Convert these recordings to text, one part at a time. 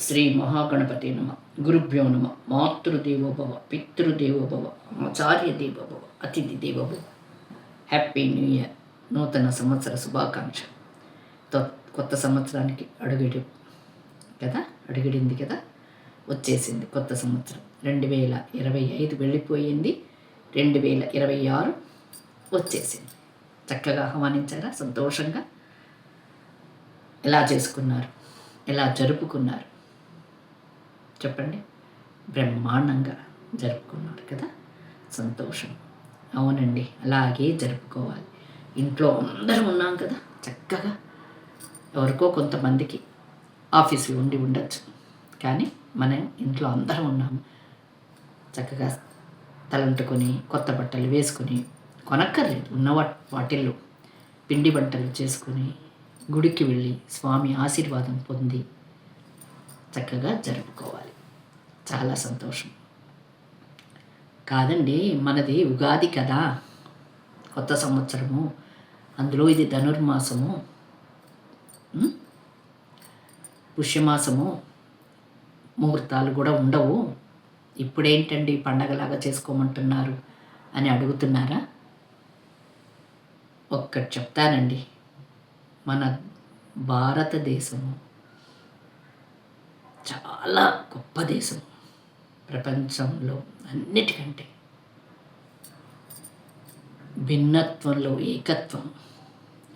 శ్రీ మహాగణపతి నమ. గురుభ్యో నమ. మాతృదేవోభవ పితృదేవోభవ ఆచార్య దేవోభవ అతిథి దేవోభవ హ్యాపీ న్యూ ఇయర్ నూతన సంవత్సర శుభాకాంక్ష. కొత్త సంవత్సరానికి అడుగుడు కదా? అడుగుడింది కదా? వచ్చేసింది కొత్త సంవత్సరం. రెండు వేల ఇరవై ఐదు వెళ్ళిపోయింది. రెండు వేల ఇరవై ఆరు వచ్చేసింది. చక్కగా ఆహ్వానించారా? సంతోషంగా? ఎలా చేసుకున్నారు? ఎలా జరుపుకున్నారు? చెప్పండి. బ్రహ్మాండంగా జరుపుకున్నారు కదా? సంతోషం. అవునండి అలాగే జరుపుకోవాలి. ఇంట్లో అందరం ఉన్నాం కదా చక్కగా. ఎవరికో కొంతమందికి ఆఫీసులో ఉండి ఉండొచ్చు. కానీ మనం ఇంట్లో అందరం ఉన్నాము చక్కగా తలంటుకొని కొత్త బట్టలు వేసుకొని కొనక్కర్లేదు ఉన్న వాటిల్లో. పిండి వంటలు చేసుకొని గుడికి వెళ్ళి స్వామి ఆశీర్వాదం పొంది చక్కగా జరుపుకోవాలి. చాలా సంతోషం. కాదండి మనది ఉగాది కదా. కొత్త సంవత్సరము. అందులో ఇది ధనుర్మాసము. పుష్యమాసము. ముహూర్తాలు కూడా ఉండవు. ఇప్పుడేంటండి పండగలాగా చేసుకోమంటున్నారు అని అడుగుతున్నారా? ఒక్కటి చెప్తానండి. మన భారతదేశము చాలా గొప్ప దేశం ప్రపంచంలో అన్నిటికంటే. భిన్నత్వంలో ఏకత్వం.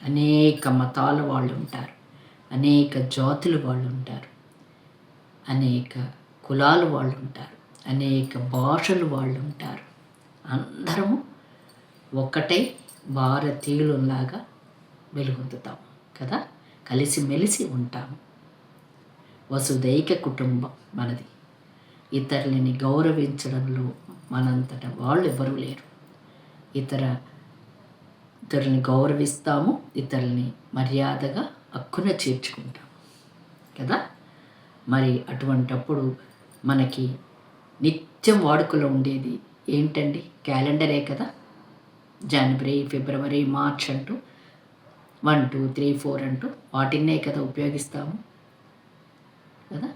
అనేక మతాల వాళ్ళు ఉంటారు. అనేక జాతులు వాళ్ళు ఉంటారు. అనేక కులాలు వాళ్ళు ఉంటారు. అనేక భాషలు వాళ్ళు ఉంటారు. అందరము ఒకటే భారతీయులలాగా వెలుగొందుతాం కదా? కలిసిమెలిసి ఉంటాము. వసుదైక కుటుంబం మనది. ఇతరులని గౌరవించడంలో మనంతట వాళ్ళు ఎవరూ లేరు. ఇతర ఇతరులని గౌరవిస్తాము ఇతరులని మర్యాదగా హక్కున చేర్చుకుంటాం. కదా? మరి అటువంటప్పుడు మనకి నిత్యం వాడుకలో ఉండేది ఏంటండి? క్యాలెండరే కదా? జనవరి ఫిబ్రవరి మార్చ్ అంటూ వన్ టూ త్రీ ఫోర్ అంటూ వాటినే కదా ఉపయోగిస్తాము. కదా?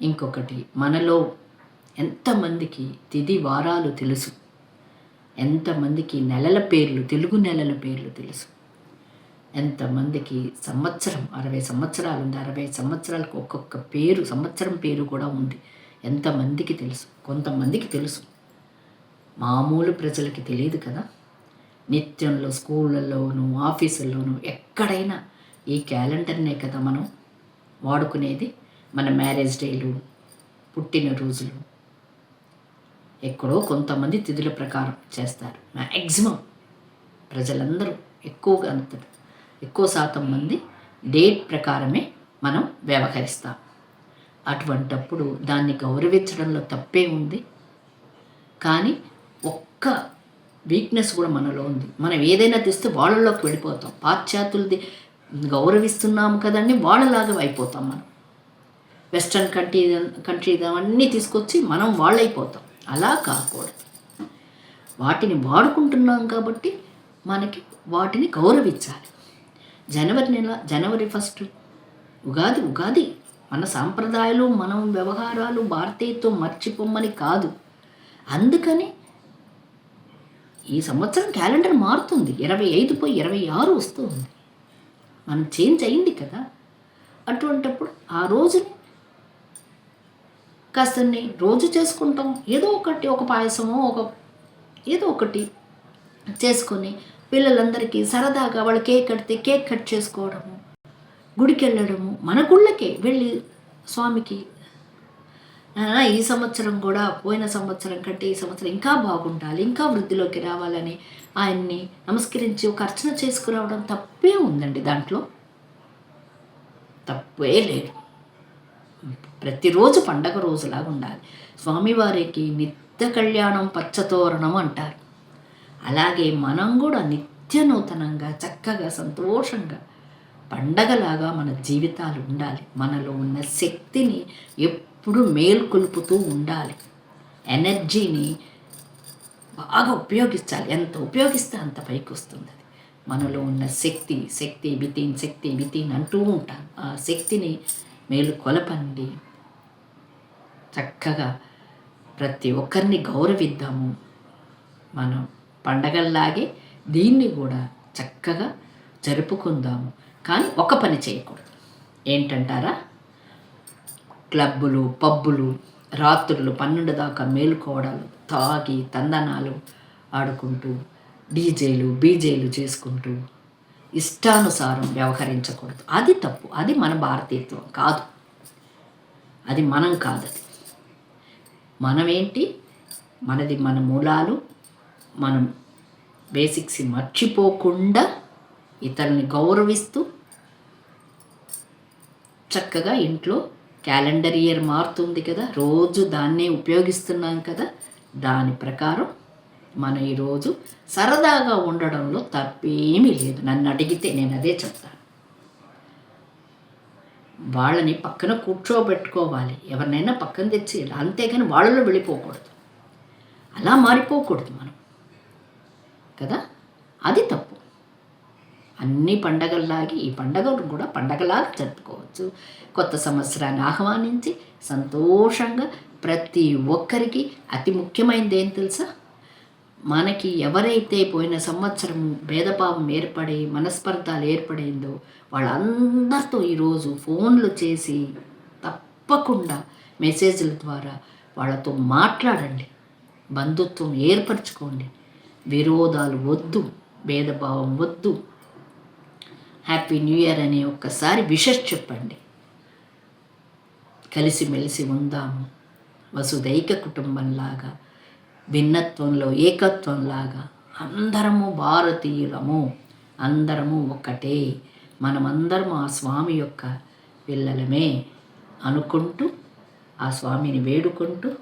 ఇంకొకటి మనలో ఎంతమందికి తిది వారాలు తెలుసు. ఎంతమందికి నెలల పేర్లు తెలుగు నెలల పేర్లు తెలుసు. ఎంతమందికి సంవత్సరం అరవై సంవత్సరాలు ఉంది అరవై సంవత్సరాలకు ఒక్కొక్క పేరు సంవత్సరం పేరు కూడా ఉంది. ఎంతమందికి తెలుసు? కొంతమందికి తెలుసు. మామూలు ప్రజలకి తెలియదు కదా? నిత్యంలో స్కూళ్ళల్లోనూ ఆఫీసుల్లోనూ ఎక్కడైనా ఈ క్యాలెండర్నే కదా మనం వాడుకునేది? మన మ్యారేజ్ డేలు పుట్టినరోజులు ఎక్కడో కొంతమంది తిథుల ప్రకారం చేస్తారు. మ్యాక్సిమం ప్రజలందరూ ఎక్కువగా అంత ఎక్కువ శాతం మంది డేట్ ప్రకారమే మనం వ్యవహరిస్తాం. అటువంటప్పుడు దాన్ని గౌరవించడంలో తప్పే ఉంది. కానీ ఒక్క వీక్నెస్ కూడా మనలో ఉంది. మనం ఏదైనా తెస్తే వాళ్ళలోకి వెళ్ళిపోతాం. పాశ్చాత్యులది గౌరవిస్తున్నాము కదండి వాళ్ళలాగా అయిపోతాం మనం. వెస్ట్రన్ కంట్రీ కంట్రీ అవన్నీ తీసుకొచ్చి మనం వాళ్ళైపోతాం. అలా కాకూడదు. వాటిని వాడుకుంటున్నాం కాబట్టి మనకి వాటిని గౌరవించాలి. జనవరి నెల జనవరి ఫస్ట్ ఉగాది ఉగాది మన సాంప్రదాయాలు మనం వ్యవహారాలు భారతీయత్వం మర్చిపోమ్మని కాదు. అందుకని ఈ సంవత్సరం క్యాలెండర్ మారుతుంది. ఇరవై ఐదు పోయి ఇరవై ఆరు వస్తుంది. మనం చేంజ్ అయింది కదా. అటువంటప్పుడు ఆ రోజుని కాస్తని రోజు చేసుకుంటాం. ఏదో ఒకటి ఒక పాయసమో ఒక ఏదో ఒకటి చేసుకొని పిల్లలందరికీ సరదాగా వాళ్ళు కేక్ కడితే కేక్ కట్ చేసుకోవడము గుడికి వెళ్ళడము మన గుళ్ళకే వెళ్ళి స్వామికి. ఈ సంవత్సరం కూడా పోయిన సంవత్సరం కంటే ఈ సంవత్సరం ఇంకా బాగుండాలి ఇంకా వృద్ధిలోకి రావాలని ఆయన్ని నమస్కరించి ఒక అర్చన చేసుకురావడం తప్పే ఉందండి దాంట్లో. తప్పే లేదు. ప్రతిరోజు పండగ రోజులాగా ఉండాలి. స్వామివారికి నిత్య కళ్యాణం పచ్చతోరణం అంటారు. అలాగే మనం కూడా నిత్య నూతనంగా చక్కగా సంతోషంగా పండగలాగా మన జీవితాలు ఉండాలి. మనలో ఉన్న శక్తిని ఎప్పుడు మేల్కొల్పుతూ ఉండాలి. ఎనర్జీని బాగా ఉపయోగించాలి. ఎంత ఉపయోగిస్తే అంత పైకి వస్తుంది అది మనలో ఉన్న శక్తి శక్తి వితిన్ శక్తి వితిన్ అంటూ ఉంటాను ఆ శక్తిని మేలు కొలపండి చక్కగా ప్రతి ఒక్కరిని గౌరవిద్దాము. మనం పండగల్లాగే దీన్ని కూడా చక్కగా జరుపుకుందాము. కానీ ఒక పని చేయకూడదు. ఏంటంటారా? క్లబ్బులు పబ్బులు రాత్రులు పన్నెండు దాకా మేలుకోవడాలు తాగి తందనాలు ఆడుకుంటూ డీజేలు బీజేలు చేసుకుంటూ ఇష్టానుసారం వ్యవహరించకూడదు. అది తప్పు. అది మన భారతీయత్వం కాదు. అది మనం కాదు అది మనమేంటి? మనది మన మూలాలు మనం బేసిక్స్ మర్చిపోకుండా ఇతరుల్ని గౌరవిస్తూ చక్కగా ఇంట్లో క్యాలెండర్ ఇయర్ మారుతుంది కదా రోజు దాన్నే ఉపయోగిస్తున్నాం కదా దాని ప్రకారం మనం ఈరోజు సరదాగా ఉండడంలో తప్పేమీ లేదు. నన్ను అడిగితే నేను అదే చెప్తాను. వాళ్ళని పక్కన కూర్చోబెట్టుకోవాలి. ఎవరినైనా పక్కన తెచ్చి అంతేగాని వాళ్ళలో వెళ్ళిపోకూడదు. అలా మారిపోకూడదు మనం. కదా? అది తప్పు. అన్ని పండగల్లాగే ఈ పండగలు కూడా పండగలాగా జరుపుకోవచ్చు. కొత్త సంవత్సరాన్ని ఆహ్వానించి సంతోషంగా ప్రతి ఒక్కరికి అతి ముఖ్యమైనది ఏం తెలుసా? మనకి ఎవరైతే పోయిన సంవత్సరం భేదభావం ఏర్పడి మనస్పర్ధాలు ఏర్పడిందో వాళ్ళందరితో ఈరోజు ఫోన్లు చేసి తప్పకుండా మెసేజ్ల ద్వారా వాళ్ళతో మాట్లాడండి. బంధుత్వం ఏర్పరచుకోండి. విరోధాలు వద్దు భేదభావం వద్దు. హ్యాపీ న్యూ ఇయర్ అని ఒక్కసారి విషస్ చెప్పండి. కలిసిమెలిసి ఉందాము. వసుదైక కుటుంబంలాగా భిన్నత్వంలో ఏకత్వంలాగా అందరము భారతీయులము. అందరము ఒక్కటే మనమందరము ఆ స్వామి యొక్క పిల్లలమే అనుకుంటూ ఆ స్వామిని వేడుకుంటూ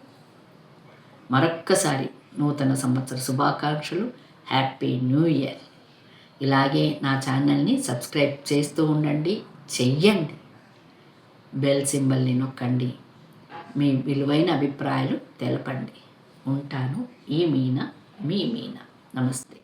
మరొక్కసారి నూతన సంవత్సర శుభాకాంక్షలు. హ్యాపీ న్యూ ఇయర్ ఇలాగే నా ఛానల్ని సబ్స్క్రైబ్ చేస్తూ ఉండండి. చెయ్యండి. బెల్ సింబల్ని నొక్కండి. మీ విలువైన అభిప్రాయాలు తెలపండి. ఉంటాను. ఈ మీనా? మీ మీనా? నమస్తే.